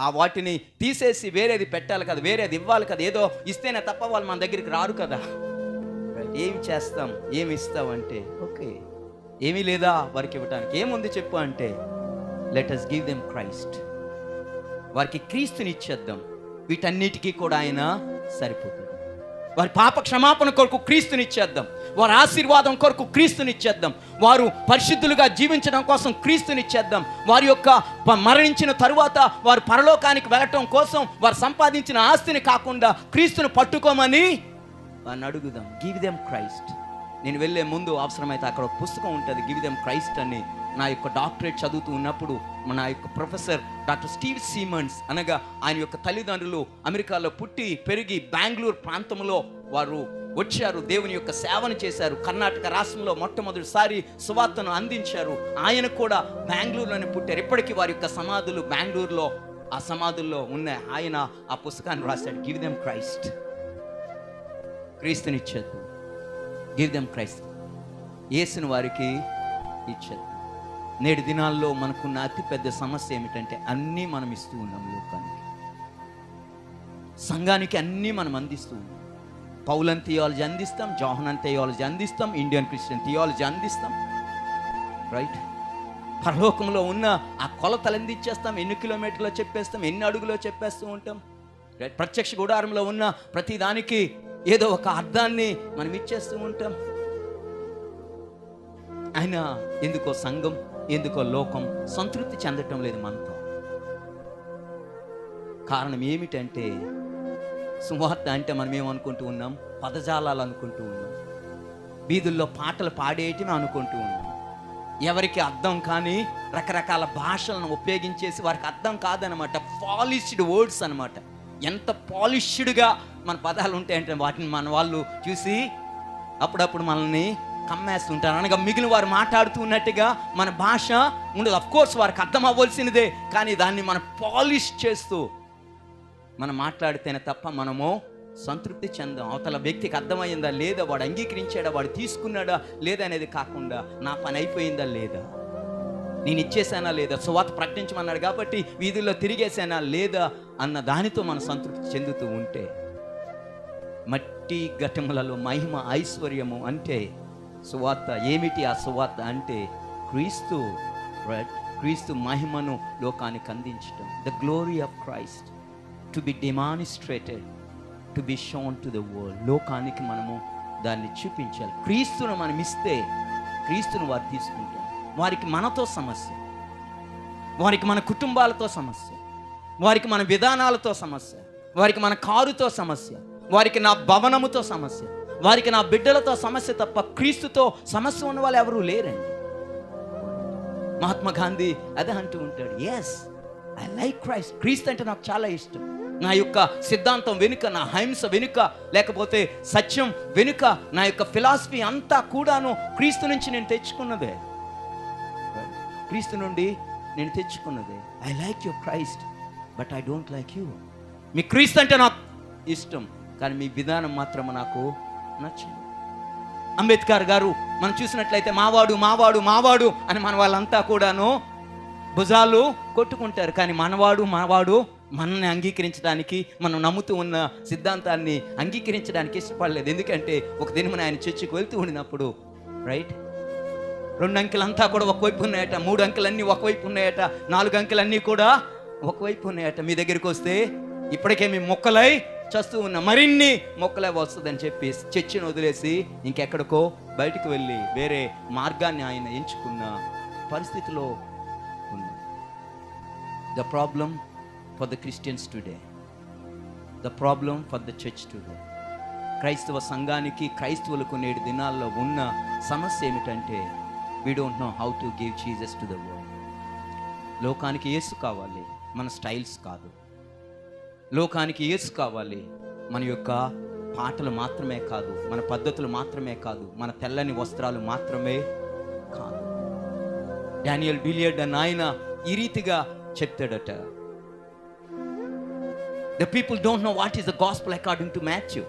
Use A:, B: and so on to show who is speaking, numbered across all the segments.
A: ఆ వాటిని తీసేసి వేరేది పెట్టాలి కదా వేరేది ఇవ్వాలి కదా ఏదో ఇస్తేనే తప్ప వాళ్ళు మన దగ్గరికి రారు కదా. ఏం చేస్తాం ఏమి ఇస్తాం అంటే ఓకే ఏమీ లేదా వారికి ఇవ్వటానికి? ఏముంది చెప్పు అంటే let us give them Christ వారికి క్రీస్తుని ఇచ్చేద్దాం. వీటన్నిటికీ కూడా ఆయన సరిపోతుంది. వారి పాప క్షమాపణ కొరకు క్రీస్తునిచ్చేద్దాం. వారి ఆశీర్వాదం కొరకు క్రీస్తునిచ్చేద్దాం. వారు పరిశుద్ధులుగా జీవించడం కోసం క్రీస్తునిచ్చేద్దాం. వారి యొక్క మరణించిన తరువాత వారు పరలోకానికి వెళ్ళటం కోసం వారు సంపాదించిన ఆస్తిని కాకుండా క్రీస్తుని పట్టుకోమని వారిని అడుగుదాం. గివ్ దెమ్ క్రైస్ట్ నేను వెళ్ళే ముందు అవసరమైతే అక్కడ ఒక పుస్తకం ఉంటుంది. గివ్ దెమ్ క్రైస్ట్ అని నా యొక్క డాక్టరేట్ చదువుతూ ఉన్నప్పుడు నా యొక్క ప్రొఫెసర్ డాక్టర్ స్టీవ్ సీమన్స్ అనగా ఆయన యొక్క తల్లిదండ్రులు అమెరికాలో పుట్టి పెరిగి బెంగళూరు ప్రాంతంలో వారు వచ్చారు దేవుని యొక్క సేవను చేశారు కర్ణాటక రాష్ట్రంలో మొట్టమొదటిసారి సువార్తను అందించారు. ఆయన కూడా బెంగళూరులోనే పుట్టారు. ఇప్పటికీ వారి యొక్క సమాధులు బెంగళూరులో ఆ సమాధుల్లో ఉన్నాయి. ఆయన ఆ పుస్తకాన్ని రాశాడు. గివ్ దెమ్ క్రైస్ట్ క్రీస్తునిచ్చేద్దు గివ్ దెమ్ క్రైస్ట్ యేసుని వారికి ఇచ్చేద్దాం నేటి దినాల్లో మనకున్న అతిపెద్ద సమస్య ఏమిటంటే అన్నీ మనం ఇస్తూ ఉన్నాం లోకానికి. సంఘానికి అన్నీ మనం అందిస్తూ ఉన్నాం. పౌలన్ థియాలజీ అందిస్తాం జోహనన్ థియాలజీ అందిస్తాం ఇండియన్ క్రిస్టియన్ థియాలజీ అందిస్తాం. రైట్ పరలోకంలో ఉన్న ఆ కొలతలు అందించేస్తాం ఎన్ని కిలోమీటర్లో చెప్పేస్తాం? ఎన్ని అడుగులో చెప్పేస్తూ ఉంటాం? రైట్ ప్రత్యక్ష గుడారంలో ఉన్న ప్రతి దానికి ఏదో ఒక అర్థాన్ని మనం ఇచ్చేస్తూ ఉంటాం. ఆయన ఎందుకో సంఘం ఎందుకో లోకం సంతృప్తి చెందటం లేదు మనతో. కారణం ఏమిటంటే సువార్త అంటే మనం ఏమనుకుంటూ ఉన్నాం? పదజాలాలు అనుకుంటూ ఉన్నాం. వీధుల్లో పాటలు పాడేయటమే అనుకుంటూ ఉన్నాం. ఎవరికి అర్థం కానీ రకరకాల భాషలను ఉపయోగించేసి వారికి అర్థం కాదనమాట పాలిష్డ్ వర్డ్స్ అన్నమాట. ఎంత పాలిష్డ్గా మన పదాలు ఉంటాయంటే వాటిని మన వాళ్ళు చూసి అప్పుడప్పుడు మనల్ని కమ్మేస్తుంటారు. అనగా మిగిలిన వారు మాట్లాడుతూ ఉన్నట్టుగా మన భాష ఉండదు. అఫ్ కోర్స్ వారికి అర్థం అవ్వాల్సినదే కానీ దాన్ని మనం పాలిష్ చేస్తూ మనం మాట్లాడితేనే తప్ప మనము సంతృప్తి చెందాం. అవతల వ్యక్తికి అర్థమైందా లేదా వాడు అంగీకరించాడా వాడు తీసుకున్నాడా లేదా అనేది కాకుండా నా పని అయిపోయిందా లేదా నేను ఇచ్చేసానా లేదా సువాత ప్రకటించమన్నాడు కాబట్టి వీధుల్లో తిరిగేసానా లేదా అన్న దానితో మనం సంతృప్తి చెందుతూ ఉంటే మట్టి ఘటములలో మహిమ ఐశ్వర్యము అంటే సువార్త ఏమిటి ఆ సువార్త అంటే క్రీస్తు క్రీస్తు మహిమను లోకానికి అందించటం. The glory of Christ to be demonstrated to be shown to the world లోకానికి మనము దాన్ని చూపించాలి. క్రీస్తును మనం ఇస్తే క్రీస్తును వారు తీసుకుంటారు. వారికి మనతో సమస్య. వారికి మన కుటుంబాలతో సమస్య. వారికి మన విధానాలతో సమస్య. వారికి మన కారుతో సమస్య. వారికి నా భవనముతో సమస్య. వారికి నా బిడ్డలతో సమస్య తప్ప క్రీస్తుతో సమస్య ఉన్న వాళ్ళు ఎవరూ లేరండి. మహాత్మా గాంధీ అదే అంటూ ఉంటాడు ఎస్ ఐ లైక్ క్రైస్ట్ క్రీస్తు అంటే నాకు చాలా ఇష్టం. నా యొక్క సిద్ధాంతం వెనుక నా హింస వెనుక లేకపోతే సత్యం వెనుక నా యొక్క ఫిలాసఫీ అంతా కూడాను క్రీస్తు నుంచి నేను తెచ్చుకున్నదే. క్రీస్తు నుండి నేను తెచ్చుకున్నదే. I like your Christ but I don't like you మీ క్రీస్తు అంటే నాకు ఇష్టం కానీ మీ విధానం మాత్రం నాకు నచ్చింది. అంబేద్కర్ గారు మనం చూసినట్లయితే మావాడు మావాడు మావాడు అని మన వాళ్ళంతా కూడాను భుజాలు కొట్టుకుంటారు. కానీ మనవాడు మావాడు మనల్ని అంగీకరించడానికి మనం నమ్ముతూ ఉన్న సిద్ధాంతాన్ని అంగీకరించడానికి ఇష్టపడలేదు. ఎందుకంటే ఒక దినమున ఆయన చర్చికి వెళ్తూ ఉండినప్పుడు రైట్ రెండు అంకెలంతా కూడా ఒకవైపు ఉన్నాయట మూడు అంకెలన్నీ ఒకవైపు ఉన్నాయట నాలుగు అంకెలన్నీ కూడా ఒకవైపు ఉన్నాయట. మీ దగ్గరికి వస్తే ఇప్పటికే మీ మొక్కలై చస్తూ ఉన్న మరిన్ని మొక్కలే వస్తుందని చెప్పి చర్చిని వదిలేసి ఇంకెక్కడికో బయటికి వెళ్ళి వేరే మార్గాన్ని ఆయన ఎంచుకున్న పరిస్థితిలో ఉంది the problem for the Christians today the problem for the church today క్రైస్తవ సంఘానికి క్రైస్తవులకు నేడు దినాల్లో ఉన్న సమస్య ఏమిటంటే we don't know how to give Jesus to the world లోకానికి ఏసు కావాలి మన స్టైల్స్ కాదు. లోకానికి యేసు కావాలి. మన యొక్క పాటలు మాత్రమే కాదు మన పద్ధతులు మాత్రమే కాదు మన తెల్లని వస్త్రాలు మాత్రమే కాదు. డానియల్ బిలియర్డ్ అన్న ఆయన ఈ రీతిగా చెప్తాడట. The people don't know what is the gospel according to Matthew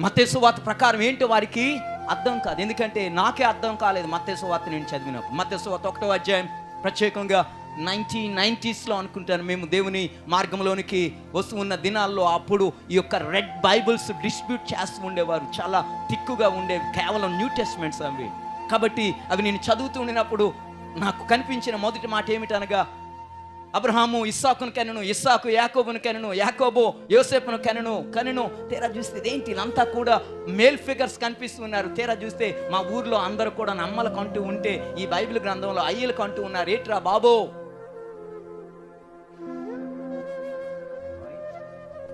A: మతేసు వార్త ప్రకారం ఏంటో వారికి అర్థం కాదు. ఎందుకంటే నాకే అర్థం కాలేదు మతేసు వార్త నేను చదివినప్పుడు. మతేసు వార్త ఒకటో అధ్యాయం ప్రత్యేకంగా నైన్టీ నైంటీస్లో అనుకుంటాను మేము దేవుని మార్గంలోనికి వస్తూ ఉన్న దినాల్లో అప్పుడు ఈ యొక్క రెడ్ బైబిల్స్ డిస్ట్రిబ్యూట్ చేస్తూ ఉండేవారు. చాలా తిక్కుగా ఉండేవి. కేవలం న్యూ టెస్ట్మెంట్స్ అవి. కాబట్టి అవి నేను చదువుతూ ఉండినప్పుడు నాకు కనిపించిన మొదటి మాట ఏమిటనగా అబ్రహాము ఇస్సాకును కనెను ఇస్సాకు యాకోబును కనెను యాకోబు యోసేపును కనెను కనెను. తేరా చూస్తే ఏంటి వీళ్ళంతా కూడా మేల్ ఫిగర్స్ కనిపిస్తున్నారు తేరా చూస్తే మా ఊర్లో అందరూ కూడా నమ్మలకు అంటూ ఉంటే ఈ బైబిల్ గ్రంథంలో అయ్యలకు అంటూ ఉన్నారు. ఏట్రా బాబో?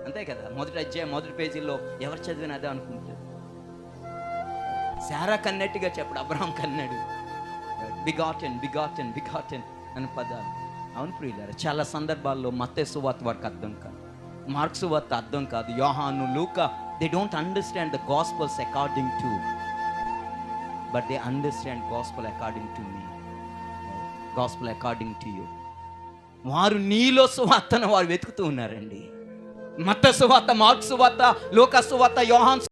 A: అంతే కదా? మొదటి అధ్యాయం మొదటి పేజీలో ఎవరు చదివిన అదే అనుకుంటారు. శారా కన్నట్టుగా చెప్పడు అబ్రహాం కన్నాడు. బిగాటెన్ బిగాటెన్ బిగాటెన్ అని పదాలు. అవును ప్రియులారు చాలా సందర్భాల్లో మత్తే సువార్త వారికి అర్థం కాదు. మార్క్స్ సువార్త అర్థం కాదు. యోహాను లూక they don't understand the gospels according to but they understand gospel according to me gospel according to you వారు నీలో సువార్తను వారు వెతుకుతూ ఉన్నారండి. మత్త సువార్త మార్క్ సువార్త లోక సువార్త యోహాన్